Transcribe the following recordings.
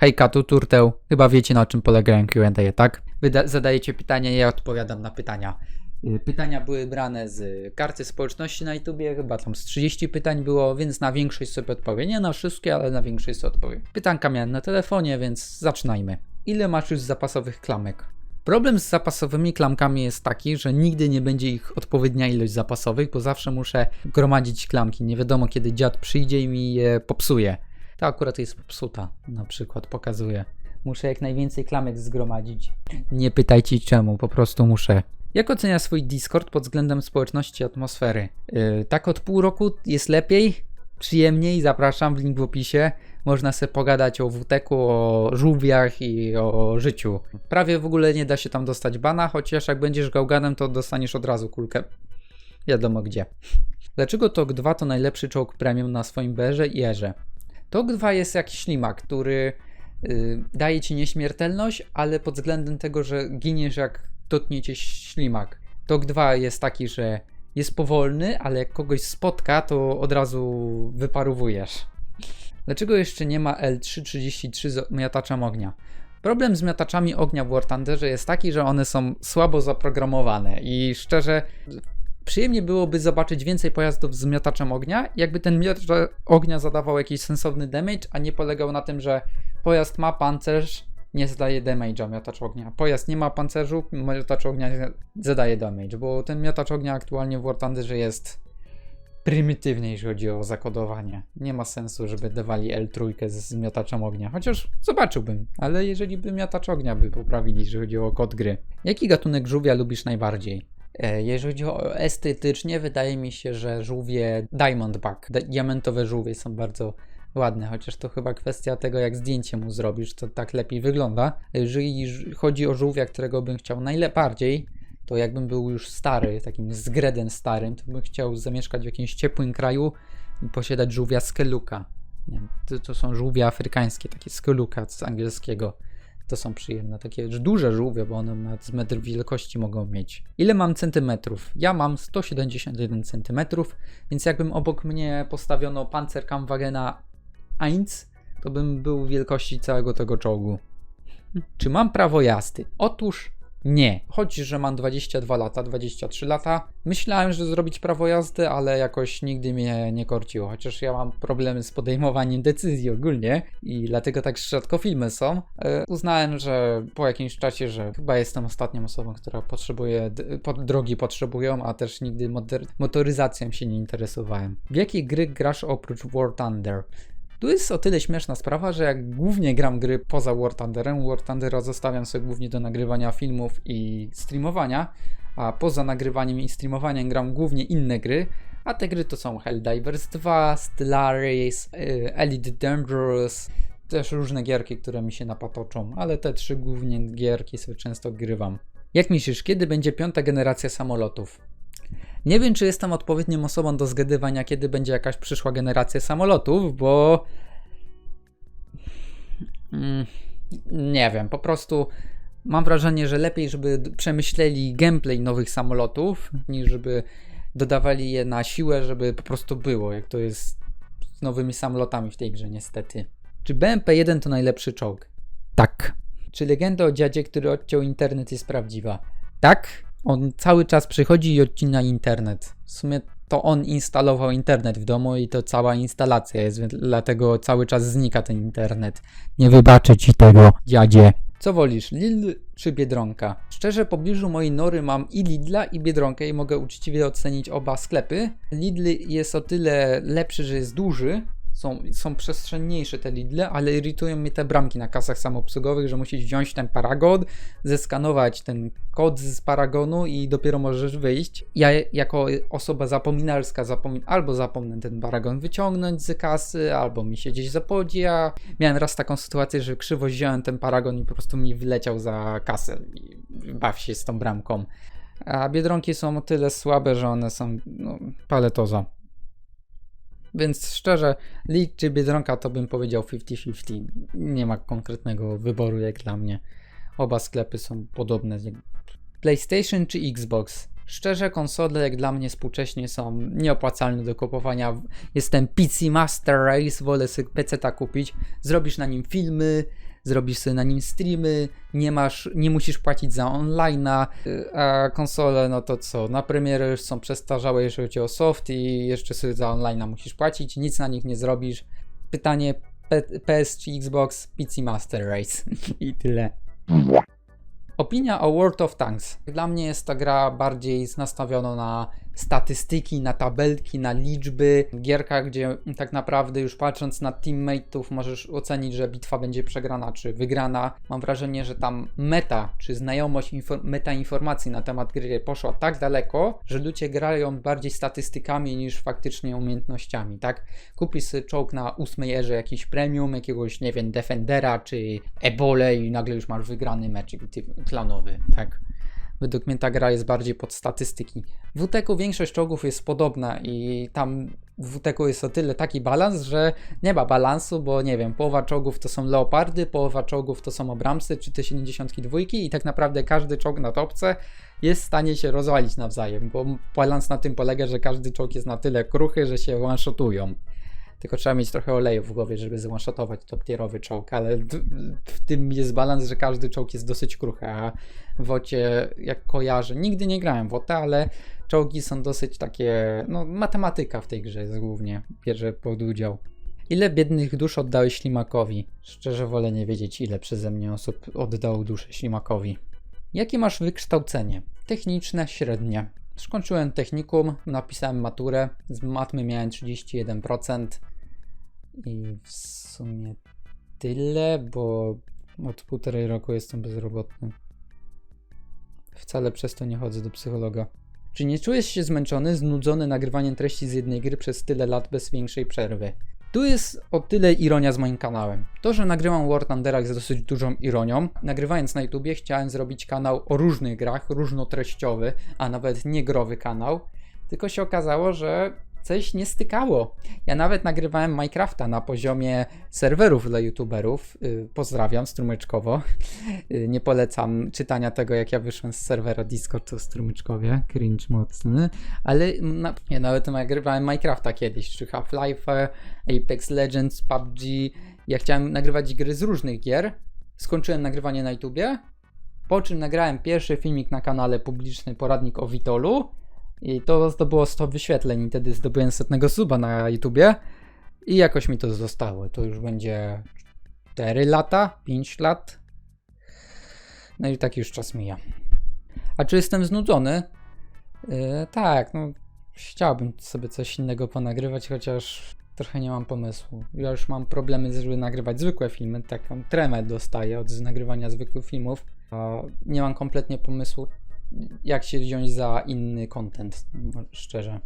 Hejka, tu Turteł. Chyba wiecie na czym polegają Q&A, tak? Wy da- zadajecie pytania, ja odpowiadam na pytania. Y, Pytania były brane z karty społeczności na YouTubie, chyba tam z 30 pytań było, więc na większość sobie odpowiem. Nie na wszystkie, ale na większość sobie odpowiem. Pytanka miałem na telefonie, więc zaczynajmy. Ile masz już zapasowych klamek? Problem z zapasowymi klamkami jest taki, że nigdy nie będzie ich odpowiednia ilość zapasowych, bo zawsze muszę gromadzić klamki. Nie wiadomo kiedy dziad przyjdzie i mi je popsuje. Ta akurat jest popsuta, na przykład pokazuje. Muszę jak najwięcej klamek zgromadzić. Nie pytajcie czemu, po prostu muszę. Jak ocenia swój Discord pod względem społeczności i atmosfery? Yy, tak od pół roku jest lepiej, przyjemniej, zapraszam, w link w opisie. Można sobie pogadać o WTK, o żółwiach i o życiu. Prawie w ogóle nie da się tam dostać bana, chociaż jak będziesz gałganem, to dostaniesz od razu kulkę. Wiadomo gdzie. Dlaczego TOG 2 to najlepszy czołg premium na swoim BR i erze? TOG 2 jest jakiś ślimak, który y, daje ci nieśmiertelność, ale pod względem tego, że giniesz jak dotknie cię ślimak. TOG 2 jest taki, że jest powolny, ale jak kogoś spotka, to od razu wyparowujesz. Dlaczego jeszcze nie ma L333 z miataczem ognia? Problem z miataczami ognia w War Thunderze jest taki, że one są słabo zaprogramowane i szczerze przyjemnie byłoby zobaczyć więcej pojazdów z miotaczem ognia, jakby ten miotacz ognia zadawał jakiś sensowny damage, a nie polegał na tym, że pojazd ma pancerz, nie zadaje damage'a miotacz ognia. Pojazd nie ma pancerzu, miotacz ognia zadaje damage, bo ten miotacz ognia aktualnie w War jest prymitywny, jeśli chodzi o zakodowanie. Nie ma sensu, żeby dawali L3 z z miotaczem ognia, chociaż zobaczyłbym, ale jeżeli by miotacz ognia by poprawili, jeżeli chodzi o kod gry. Jaki gatunek żółwia lubisz najbardziej? E, Jeżeli chodzi o estetycznie, wydaje mi się, że żółwie Diamondback, di- diamentowe żółwie są bardzo ładne, chociaż to chyba kwestia tego, jak zdjęcie mu zrobisz, to tak lepiej wygląda. Jeżeli chodzi o żółwia, którego bym chciał najbardziej, to jakbym był już stary, takim zgredem starym, to bym chciał zamieszkać w jakimś ciepłym kraju i posiadać żółwia skeluka. To, to są żółwie afrykańskie, takie skeluka z angielskiego. To są przyjemne, takie duże żółwie, bo one nawet z metr wielkości mogą mieć. Ile mam centymetrów? Ja mam 171 centymetrów, więc jakbym obok mnie postawiono Panzerkampfwagena 1, to bym był wielkości całego tego czołgu. Czy mam prawo jazdy? Otóż nie. Choć, że mam 22 lata, 23 lata, myślałem, że zrobić prawo jazdy, ale jakoś nigdy mnie nie korciło. Chociaż ja mam problemy z podejmowaniem decyzji ogólnie i dlatego tak rzadko filmy są. E, uznałem, że po jakimś czasie, że chyba jestem ostatnią osobą, która potrzebuje, pod, drogi potrzebują, a też nigdy motoryzacją się nie interesowałem. W jakie gry grasz oprócz War Thunder? Tu jest o tyle śmieszna sprawa, że jak głównie gram gry poza War Thunderem, War Thundera zostawiam sobie głównie do nagrywania filmów i streamowania, a poza nagrywaniem i streamowaniem gram głównie inne gry, a te gry to są Helldivers 2, Stellaris, y, Elite Dangerous, też różne gierki, które mi się napatoczą, ale te trzy głównie gierki sobie często grywam. Jak myślisz, kiedy będzie piąta generacja samolotów? Nie wiem, czy jestem odpowiednią osobą do zgadywania, kiedy będzie jakaś przyszła generacja samolotów, bo. Mm, nie wiem, po prostu mam wrażenie, że lepiej, żeby przemyśleli gameplay nowych samolotów, niż żeby dodawali je na siłę, żeby po prostu było, jak to jest z nowymi samolotami w tej grze, niestety. Czy BMP-1 to najlepszy czołg? Tak. Czy legenda o dziadzie, który odciął internet jest prawdziwa? Tak. On cały czas przychodzi i odcina internet. W sumie to on instalował internet w domu i to cała instalacja jest, dlatego cały czas znika ten internet. Nie wybaczę ci tego, dziadzie. Co wolisz, Lidl czy Biedronka? Szczerze, w pobliżu mojej nory mam i Lidla i Biedronkę i mogę uczciwie ocenić oba sklepy. Lidl jest o tyle lepszy, że jest duży, są, są przestrzenniejsze te Lidle, ale irytują mnie te bramki na kasach samoobsługowych, że musisz wziąć ten paragon, zeskanować ten kod z paragonu i dopiero możesz wyjść. Ja jako osoba zapominalska zapom albo zapomnę ten paragon wyciągnąć z kasy, albo mi się gdzieś zapodzi, a miałem raz taką sytuację, że krzywo wziąłem ten paragon i po prostu mi wyleciał za kasę baw się z tą bramką. A Biedronki są o tyle słabe, że one są no, paletoza. Więc szczerze, Lidl czy Biedronka to bym powiedział 50-50. Nie ma konkretnego wyboru jak dla mnie. Oba sklepy są podobne. PlayStation czy Xbox? Szczerze, konsole jak dla mnie współcześnie są nieopłacalne do kupowania. Jestem PC Master Race, wolę sobie PC kupić. Zrobisz na nim filmy, zrobisz sobie na nim streamy, nie masz, nie musisz płacić za online'a, a konsole, no to co, na premierę już są przestarzałe, jeżeli chodzi o soft i jeszcze sobie za online'a musisz płacić, nic na nich nie zrobisz. Pytanie PS czy Xbox, PC Master Race i tyle. Opinia o World of Tanks. Dla mnie jest ta gra bardziej nastawiona na statystyki, na tabelki, na liczby. Gierka, gdzie tak naprawdę już patrząc na teammateów możesz ocenić, że bitwa będzie przegrana czy wygrana. Mam wrażenie, że tam meta, czy znajomość infor- meta informacji na temat gry poszła tak daleko, że ludzie grają bardziej statystykami niż faktycznie umiejętnościami, tak? Kupisz czołg na ósmej erze jakiś premium, jakiegoś, nie wiem, Defendera czy Ebole i nagle już masz wygrany mecz klanowy, tak? Według mnie ta gra jest bardziej pod statystyki. W WTK większość czołgów jest podobna i tam w WTK jest o tyle taki balans, że nie ma balansu, bo nie wiem, połowa czołgów to są leopardy, połowa czołgów to są obramsy czy te 72 i tak naprawdę każdy czołg na topce jest w stanie się rozwalić nawzajem, bo balans na tym polega, że każdy czołg jest na tyle kruchy, że się one-shotują. Tylko trzeba mieć trochę oleju w głowie, żeby zwanshotować top tierowy czołg, ale w, tym jest balans, że każdy czołg jest dosyć kruchy, a w WOTie, jak kojarzę, nigdy nie grałem w WOTę, ale czołgi są dosyć takie, no matematyka w tej grze jest głównie, bierze pod udział. Ile biednych dusz oddałeś Ślimakowi? Szczerze wolę nie wiedzieć, ile przeze mnie osób oddało duszę Ślimakowi. Jakie masz wykształcenie? Techniczne, średnie. Skończyłem technikum, napisałem maturę, z matmy miałem 31% i w sumie tyle, bo od półtorej roku jestem bezrobotny. Wcale przez to nie chodzę do psychologa. Czy nie czujesz się zmęczony, znudzony nagrywaniem treści z jednej gry przez tyle lat bez większej przerwy? Tu jest o tyle ironia z moim kanałem. To, że nagrywam War Thunderach jest dosyć dużą ironią. Nagrywając na YouTubie chciałem zrobić kanał o różnych grach, różnotreściowy, a nawet nie growy kanał. Tylko się okazało, że coś nie stykało. Ja nawet nagrywałem Minecrafta na poziomie serwerów dla youtuberów. Yy, pozdrawiam strumyczkowo. Yy, nie polecam czytania tego, jak ja wyszłem z serwera Discord to strumyczkowie. Cringe mocny. Ale na, ja nawet nagrywałem Minecrafta kiedyś, czy Half-Life, Apex Legends, PUBG. Ja chciałem nagrywać gry z różnych gier. Skończyłem nagrywanie na YouTubie. Po czym nagrałem pierwszy filmik na kanale publiczny Poradnik o Witolu. I to zdobyło 100 wyświetleń i wtedy zdobyłem setnego suba na YouTubie. I jakoś mi to zostało. To już będzie 4 lata, 5 lat. No i tak już czas mija. A czy jestem znudzony? Yy, tak, no chciałbym sobie coś innego ponagrywać, chociaż trochę nie mam pomysłu. Ja już mam problemy, żeby nagrywać zwykłe filmy, taką tremę dostaję od nagrywania zwykłych filmów. Nie mam kompletnie pomysłu, jak się wziąć za inny content, szczerze.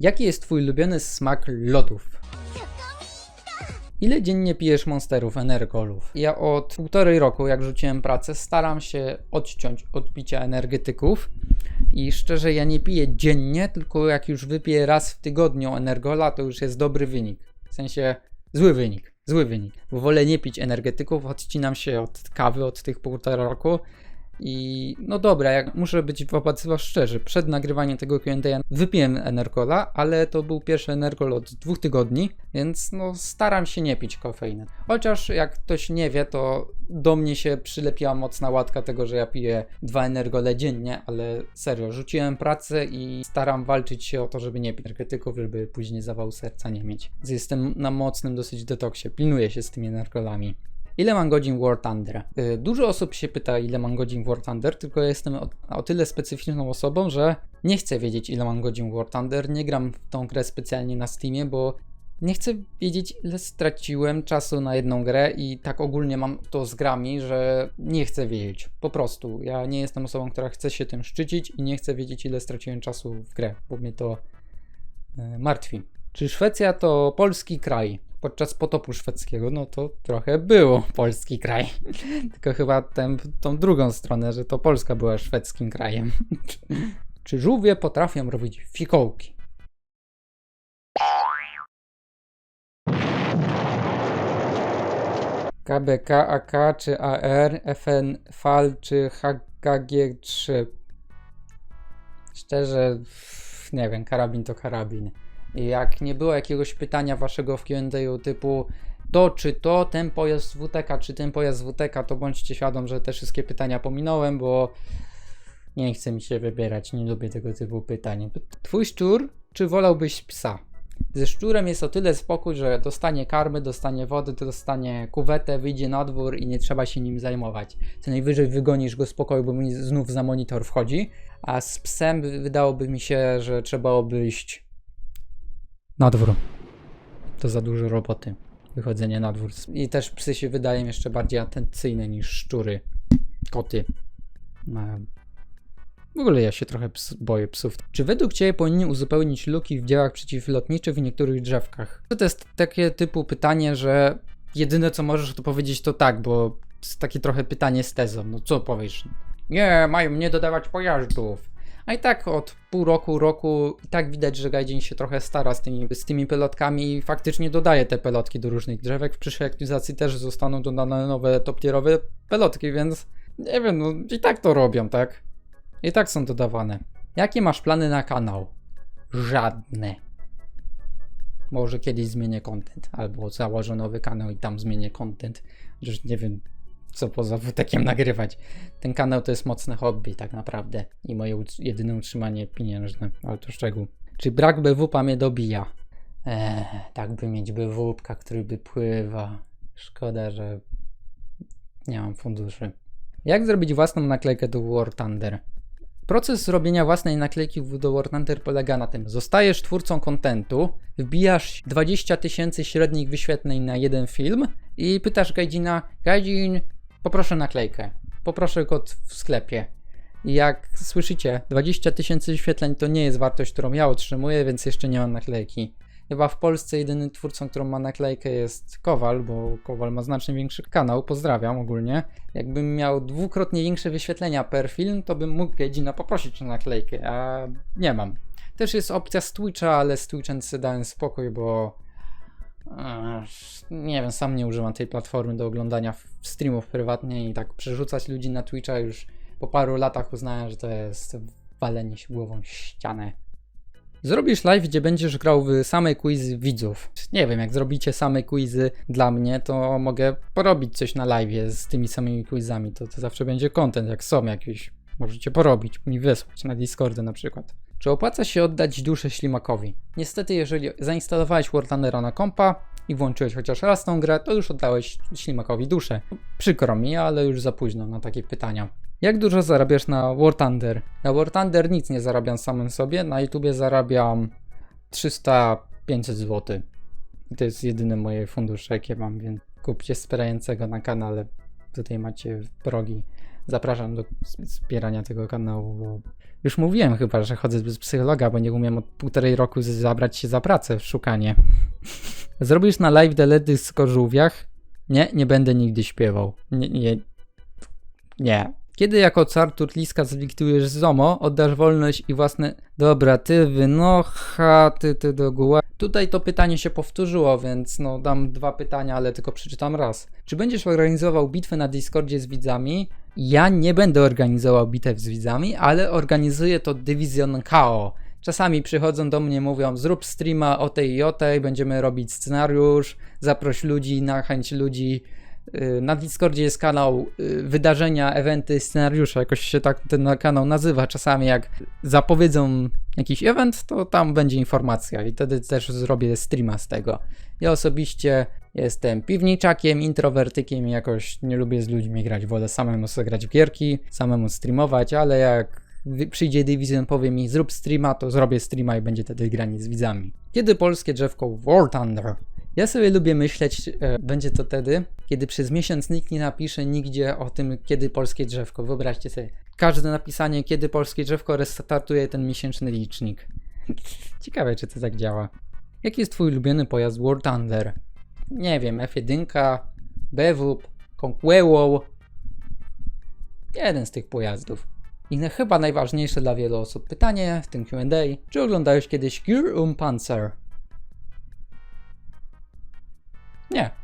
Jaki jest twój ulubiony smak lodów? Ile dziennie pijesz monsterów, energolów? Ja od półtorej roku, jak rzuciłem pracę, staram się odciąć od picia energetyków. I szczerze, ja nie piję dziennie, tylko jak już wypiję raz w tygodniu energola, to już jest dobry wynik. W sensie zły wynik, zły wynik. Bo wolę nie pić energetyków, odcinam się od kawy od tych półtora roku. I no dobra, jak muszę być wobec was szczerzy, przed nagrywaniem tego Q&A wypiłem Energola, ale to był pierwszy Energol od dwóch tygodni, więc no staram się nie pić kofeiny. Chociaż jak ktoś nie wie, to do mnie się przylepiła mocna łatka tego, że ja piję dwa Energole dziennie, ale serio, rzuciłem pracę i staram walczyć się o to, żeby nie pić energetyków, żeby później zawału serca nie mieć. Jestem na mocnym dosyć detoksie, pilnuję się z tymi Energolami. Ile mam godzin War Thunder? Yy, Dużo osób się pyta, ile mam godzin War Thunder, tylko jestem o, o, tyle specyficzną osobą, że nie chcę wiedzieć, ile mam godzin War Thunder. Nie gram w tą grę specjalnie na Steamie, bo nie chcę wiedzieć, ile straciłem czasu na jedną grę i tak ogólnie mam to z grami, że nie chcę wiedzieć. Po prostu. Ja nie jestem osobą, która chce się tym szczycić i nie chcę wiedzieć, ile straciłem czasu w grę, bo mnie to yy, martwi. Czy Szwecja to polski kraj? Podczas potopu szwedzkiego, no to trochę było polski kraj. Tylko chyba tę, tą drugą stronę, że to Polska była szwedzkim krajem. Czy żółwie potrafią robić fikołki? KBK, AK czy AR, FN, FAL czy HKG3? Szczerze, nie wiem, karabin to karabin. Jak nie było jakiegoś pytania waszego w Q&A typu to czy to, ten pojazd WTK, czy ten pojazd WTK, to bądźcie świadom, że te wszystkie pytania pominąłem, bo nie chce mi się wybierać, nie lubię tego typu pytań. Twój szczur, czy wolałbyś psa? Ze szczurem jest o tyle spokój, że dostanie karmy, dostanie wody, dostanie kuwetę, wyjdzie na dwór i nie trzeba się nim zajmować. Co najwyżej wygonisz go z pokoju, bo mi znów za monitor wchodzi. A z psem wydałoby mi się, że trzeba by iść na dwór. To za dużo roboty. Wychodzenie na dwór. I też psy się wydają jeszcze bardziej atencyjne niż szczury. Koty. No, w ogóle ja się trochę ps boję psów. Czy według Ciebie powinni uzupełnić luki w działach przeciwlotniczych w niektórych drzewkach? To jest takie typu pytanie, że jedyne co możesz to powiedzieć to tak, bo to jest takie trochę pytanie z tezą. No co powiesz? Nie, mają nie dodawać pojazdów. A i tak od pół roku, roku i tak widać, że Gaijin się trochę stara z tymi, z tymi pelotkami i faktycznie dodaje te pelotki do różnych drzewek. W przyszłej aktualizacji też zostaną dodane nowe top-tierowe pelotki, więc nie wiem, no i tak to robią, tak? I tak są dodawane. Jakie masz plany na kanał? Żadne. Może kiedyś zmienię content, albo założę nowy kanał i tam zmienię content. Już nie wiem, co poza WTkiem nagrywać. Ten kanał to jest mocne hobby, tak naprawdę. I moje ut- jedyne utrzymanie pieniężne, ale to szczegół. Czy brak BWP mnie dobija? Eee, tak by mieć BWP, który by pływa. Szkoda, że nie mam funduszy. Jak zrobić własną naklejkę do War Thunder? Proces zrobienia własnej naklejki do War Thunder polega na tym, zostajesz twórcą kontentu, wbijasz 20 tysięcy średnich wyświetleń na jeden film i pytasz Gaijina, Gaijin, poproszę naklejkę, poproszę go w sklepie. Jak słyszycie, 20 tysięcy wyświetleń to nie jest wartość, którą ja otrzymuję, więc jeszcze nie mam naklejki. Chyba w Polsce jedynym twórcą, którą ma naklejkę jest Kowal, bo Kowal ma znacznie większy kanał, pozdrawiam ogólnie. Jakbym miał dwukrotnie większe wyświetlenia per film, to bym mógł Gedzina poprosić o naklejkę, a nie mam. Też jest opcja z Twitcha, ale z Twitchem dałem spokój, bo nie wiem, sam nie używam tej platformy do oglądania streamów prywatnie i tak przerzucać ludzi na Twitcha już po paru latach uznałem, że to jest walenie się głową w ścianę. Zrobisz live, gdzie będziesz grał w same quizy widzów. Nie wiem, jak zrobicie same quizy dla mnie, to mogę porobić coś na live z tymi samymi quizami. To, to zawsze będzie content, jak są jakieś. Możecie porobić, mi wysłać na Discordzie na przykład. Czy opłaca się oddać duszę ślimakowi? Niestety, jeżeli zainstalowałeś War Thundera na kompa i włączyłeś chociaż raz tą grę, to już oddałeś ślimakowi duszę. Przykro mi, ale już za późno na takie pytania. Jak dużo zarabiasz na War Thunder? Na War Thunder nic nie zarabiam samym sobie, na YouTubie zarabiam 300-500 zł. To jest jedyne moje fundusze, jakie mam, więc kupcie wspierającego na kanale. Tutaj macie progi. Zapraszam do wspierania tego kanału, już mówiłem chyba, że chodzę bez psychologa, bo nie umiem od półtorej roku zabrać się za pracę w szukanie. Zrobisz na live deledy z kożółwiach? Nie, nie będę nigdy śpiewał. Nie, nie. Nie. Kiedy jako car turliska zlikwidujesz ZOMO, oddasz wolność i własne... Dobra, ty wynocha, ty, ty do góry. Tutaj to pytanie się powtórzyło, więc no dam dwa pytania, ale tylko przeczytam raz. Czy będziesz organizował bitwę na Discordzie z widzami? Ja nie będę organizował bitew z widzami, ale organizuję to Division KO. Czasami przychodzą do mnie, mówią zrób streama o tej i o tej, będziemy robić scenariusz, zaproś ludzi, nachęć ludzi. Yy, Na Discordzie jest kanał yy, wydarzenia, eventy, scenariusze, jakoś się tak ten kanał nazywa. Czasami jak zapowiedzą jakiś event, to tam będzie informacja i wtedy też zrobię streama z tego. Ja osobiście jestem piwniczakiem, introwertykiem i jakoś nie lubię z ludźmi grać. Wolę samemu sobie grać w gierki, samemu streamować, ale jak przyjdzie Division, powie mi zrób streama, to zrobię streama i będzie wtedy granie z widzami. Kiedy polskie drzewko War Thunder? Ja sobie lubię myśleć, e, będzie to wtedy, kiedy przez miesiąc nikt nie napisze nigdzie o tym, kiedy polskie drzewko. Wyobraźcie sobie, każde napisanie, kiedy polskie drzewko restartuje ten miesięczny licznik. Ciekawe, czy to tak działa. Jaki jest twój ulubiony pojazd War Thunder? Nie wiem, F1, BWP, Conqueror. Jeden z tych pojazdów. I na chyba najważniejsze dla wielu osób pytanie w tym Q&A. Czy oglądałeś kiedyś Gear um Panzer? Nie.